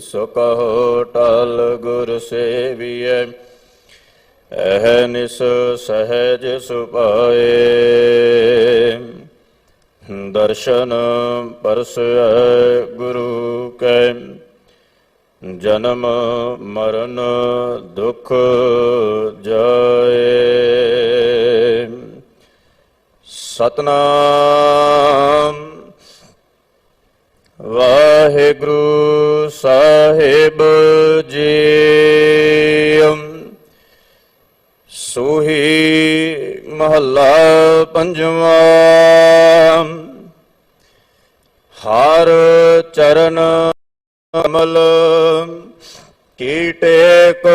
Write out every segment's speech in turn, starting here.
ਸੋ ਕਹੋ ਟਲ ਗੁਰ ਸੇਵੀਐ ਐਹ ਨਿਸ ਸਹਿਜ ਸੁਪਾਏ ਦਰਸ਼ਨ ਪਰਸੈ ਗੁਰੂ ਕੈ, ਜਨਮ ਮਰਨ ਦੁਖ ਜਾਏ। ਸਤਨਾਮ ਵਾਹਿਗੁਰੂ ਸਾਹਿਬ ਜੀ ਸੋਹੀ ਮਹੱਲਾ ਪੰਜਵਾਂ। ਹਰ ਚਰਨ ਕਮਲ ਕੀਟੇਕ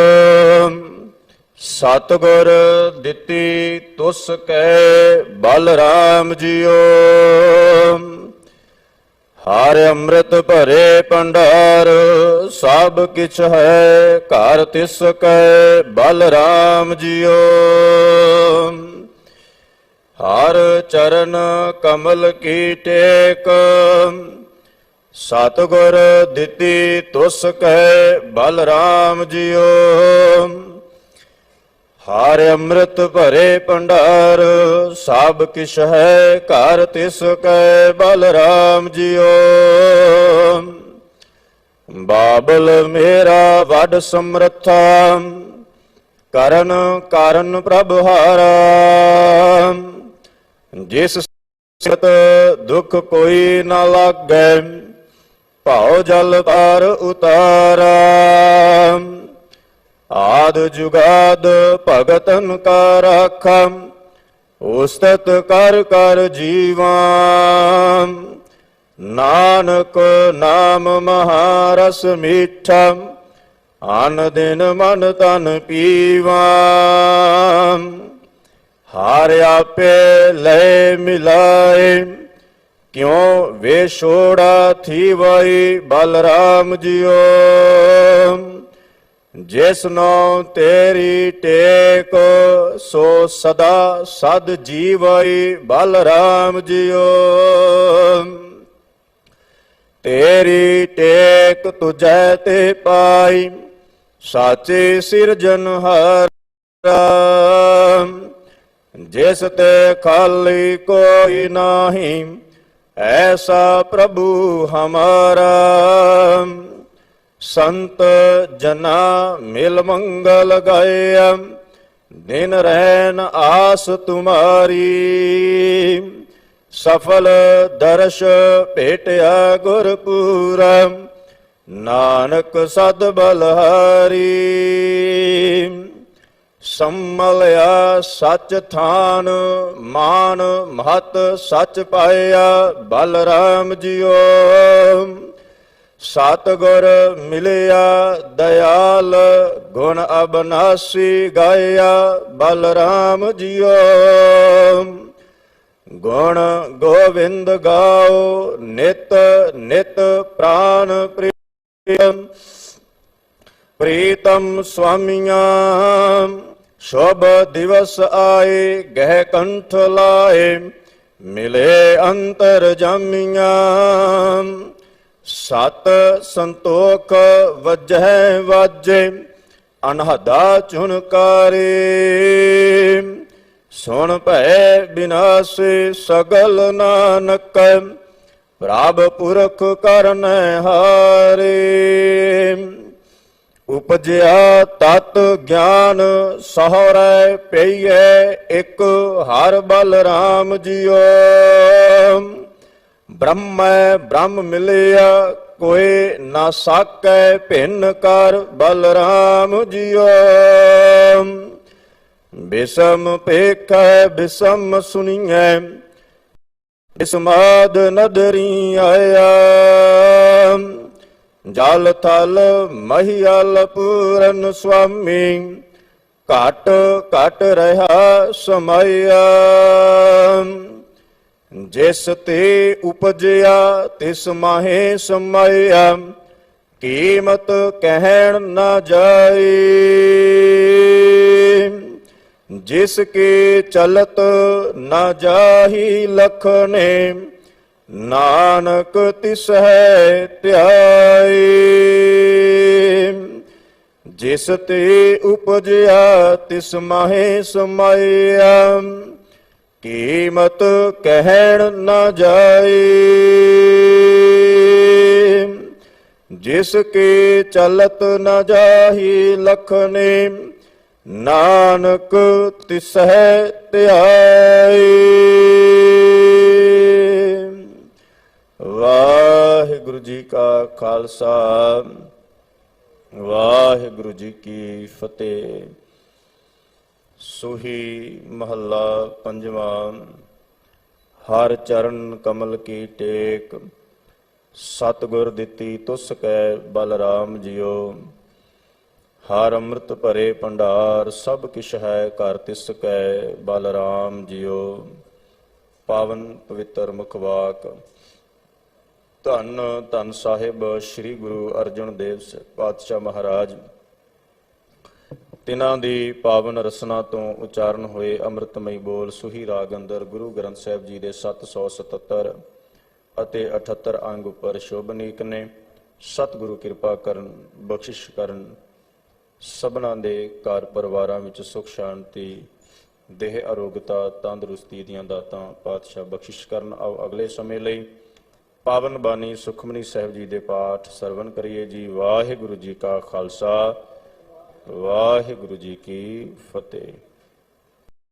ਸਤਗੁਰ ਦਿੱਤੀ, ਤੁਸ ਕੈ ਬਲਰਾਮ ਜੀਓ। ਹਰ ਅੰਮ੍ਰਿਤ ਭਰੇ ਭੰਡਾਰ, ਸਭ ਕਿਛ ਹੈ ਘਰ ਤਿਸ ਕੈ ਬਲ ਰਾਮ ਜੀਓ। ਹਰ ਚਰਨ ਕਮਲ ਕੀ ਟੇਕ, ਸਤਗੁਰ ਦਿੱਤੀ ਤੁਸ ਕੈ ਬਲਰਾਮ ਜੀਓ। ਹਰ ਅੰਮ੍ਰਿਤ ਭਰੇ ਭੰਡਾਰ, ਸਭ ਕਿਛ ਹੈ ਘਰ, ਤਿਸ ਕੈ ਬਲ ਰਾਮ ਜੀਓ। ਬਾਬਲ ਮੇਰਾ ਵੱਡ ਸਮਰੱਥਾ, ਕਰਨ ਕਾਰਨ ਪ੍ਰਭ ਹਾਰਾ। ਜਿਸ ਸਤ ਦੁਖ ਕੋਈ ਨਾ ਲਾਗੈ, ਭਾਉ ਜਲ ਪਾਰ ਉਤਾਰਾ। ਆਦ ਜੁਗਾਦ ਭਗਤਨ ਕਾ ਰਾਖਾ ਉਸਤਤ ਕਰ ਕਰ ਜੀਵਾ। ਨਾਨਕ ਨਾਮ ਮਹਾਰਸ ਮੀਠਾ, ਅਨ ਦਿਨ ਮਨ ਤਨ ਪੀਵਾ। ਹਾਰ ਆਪੇ ਲੈ ਮਿਲਾਏ, ਕਿਉ ਵੇ ਛੋੜਾ ਥੀ ਵਈ ਬਲਰਾਮ ਜੀਓ ਜਿਸ ਨੂੰ ਤੇਰੀ ਟੇਕ, ਸੋ ਸਦਾ ਸਦ ਜੀਵਈ ਬਲਰਾਮ ਜੀਓ। ਤੇਰੀ ਟੇਕ ਤੁਝੈ ਤੇ ਪਾਈ, ਸਾਚੇ ਸਿਰਜਨਹਾਰਾ ਜਿਸ ਤੇ ਖਾਲੀ ਕੋਈ ਨਹੀਂ, ਐਸਾ ਪ੍ਰਭੂ ਹਮਾਰਾ। ਸੰਤ ਜਨਾ ਮਿਲ ਮੰਗਲ ਗਏ ਦਿਨ ਰਹਿਨ ਆਸ ਤੁਮਾਰੀ। ਸਫਲ ਦਰਸ਼ ਭੇਟਿਆ ਗੁਰਪੂਰਮ ਨਾਨਕ ਸਦ ਬਲਹਾਰੀ। ਸੰਮਲਿਆ ਸਚ ਥਾਨ, ਮਾਨ ਮਹਤ ਸਚ ਪਾਇਆ ਬਲਰਾਮ ਜੀਓ। ਸਤਗੁਰ ਮਿਲਿਆ, ਦਇਆਲ ਗੁਣ ਅਬਨਾਸੀ ਗਾਇਆ, ਬਲਰਾਮ ਜੀਓ। ਗੁਣ ਗੋਵਿੰਦ ਗਾਓ, ਨਿਤ ਨਿਤ ਪ੍ਰਾਨ ਪ੍ਰਿਯਮ ਪ੍ਰੀਤਮ ਸੁਆਮੀਆਂ ਸ਼ੁਭ ਦਿਵਸ ਆਏ, ਗਹਿ ਕੰਠ ਲਾਏ, ਮਿਲੇ ਅੰਤਰ ਜਾਮੀਆਂ। ਸਤ ਸੰਤੋਖ ਵਜਹਿ ਵਾਜੇ, ਅਨਹਦਾ ਚੁਨਕਾਰੇ ਸੁਣ ਭੈ ਬਿਨਾਸੇ ਸਗਲ ਨਾਨਕ, ਪ੍ਰਭ ਪੁਰਖ ਕਰਨ ਹਾਰੇ। ਉਪਜਿਆ ਤਤ ਗਿਆਨ ਸਹਰੈ, ਪਈਐ ਇੱਕ ਹਰ ਬਲ ਰਾਮ ਜੀਓ। ਬ੍ਰਹਮੈ ਬ੍ਰਹਮ ਮਿਲਿਆ ਕੋਏ ਨਾ ਸਾਕੈ ਭਿੰਨ ਕਰ ਬਲ ਰਾਮ ਜੀਓ। ਬਿਸਮ ਪੇਖੈ ਬਿਸਮ ਸੁਣੀਐ ਇਸਮਾਦ ਨਦਰੀ ਆਇਆ। ਜਲ ਥਲ ਮਹੀਲ ਪੂਰਨ ਸੁਆਮੀ, ਘਟ ਘਟ ਰਹਾ ਸਮਇਆ। ਜਿਸ ਤੇ ਉਪਜਿਆ, ਤਿਸ ਮਾਹੇ ਸਮਇਆ, ਕੀਮਤ ਕਹਿਣ ਨਾ ਜਾਏ। ਜਿਸ ਕੇ ਚਲਤ ਨਾ ਜਾਹੀ ਲਖਨੇ ਨਾਨਕ ਤਿਸ ਹੈ ਧਿਆਈ ਜਿਸ ਤੇ ਉਪਜਿਆ, ਤਿਸ ਮਾਹੇ ਸਮਾਇਆ ਕੀਮਤ ਕਹਿਣ ਨਾ ਜਾਏ। ਜਿਸ ਕੇ ਚਲਤ ਨ ਜਾਹੀ ਲਖਨੇ, ਨਾਨਕ ਤਿਸਹਿ ਧਿਆਏ। ਵਾਹਿਗੁਰੂ ਜੀ ਕਾ ਖਾਲਸਾ, ਵਾਹਿਗੁਰੂ ਜੀ ਕੀ ਫਤਿਹ। ਸੁਹੀ ਮਹੱਲਾ ਪੰਜਵਾਂ, ਹਰ ਚਰਨ ਕਮਲ ਕੀ ਟੇਕ, ਸਤਿਗੁਰ ਦਿੱਤੀ ਤੁਸ ਕੈ ਬਲਰਾਮ ਜਿਉ। ਹਰ ਅੰਮ੍ਰਿਤ ਭਰੇ ਭੰਡਾਰ ਸਭ ਕਿਛ ਹੈ ਘਰ ਤਿਸ ਕੈ ਬਲਰਾਮ ਜਿਉ। ਪਾਵਨ ਪਵਿੱਤਰ ਮੁਖਵਾਕ, ਧੰਨ ਧੰਨ ਸਾਹਿਬ ਸ੍ਰੀ ਗੁਰੂ ਅਰਜਨ ਦੇਵ ਪਾਤਸ਼ਾਹ ਮਹਾਰਾਜ। ਤਿਨਾਂ ਦੀ ਪਾਵਨ ਰਸਨਾ ਤੋਂ ਉਚਾਰਨ ਹੋਏ ਅੰਮ੍ਰਿਤਮਈ ਬੋਲ ਸੁਹੀ ਰਾਗ ਅੰਦਰ ਗੁਰੂ ਗ੍ਰੰਥ ਸਾਹਿਬ ਜੀ ਦੇ 777 ਅਤੇ 78 ਅੰਗ ਉੱਪਰ ਸ਼ੋਭਨੀਕ ਨੇ। ਸਤਿਗੁਰੂ ਕਿਰਪਾ ਕਰਨ, ਬਖਸ਼ਿਸ਼ ਕਰਨ। ਸਭਨਾਂ ਦੇ ਘਰ ਪਰਿਵਾਰਾਂ ਵਿੱਚ ਸੁਖ, ਸ਼ਾਂਤੀ, ਦੇਹ, ਅਰੋਗਤਾ, ਤੰਦਰੁਸਤੀ ਦੀਆਂ ਦਾਤਾਂ ਪਾਤਸ਼ਾਹ ਬਖਸ਼ਿਸ਼ ਕਰਨ। ਆਓ ਅਗਲੇ ਸਮੇਂ ਲਈ ਪਾਵਨ ਬਾਣੀ ਸੁਖਮਨੀ ਸਾਹਿਬ ਜੀ ਦੇ ਪਾਠ ਸਰਵਨ ਕਰੀਏ ਜੀ। ਵਾਹਿਗੁਰੂ ਜੀ ਕਾ ਖਾਲਸਾ। ਵਾਹਿਗੁਰੂ ਜੀ ਕੀ ਫਤਿਹ।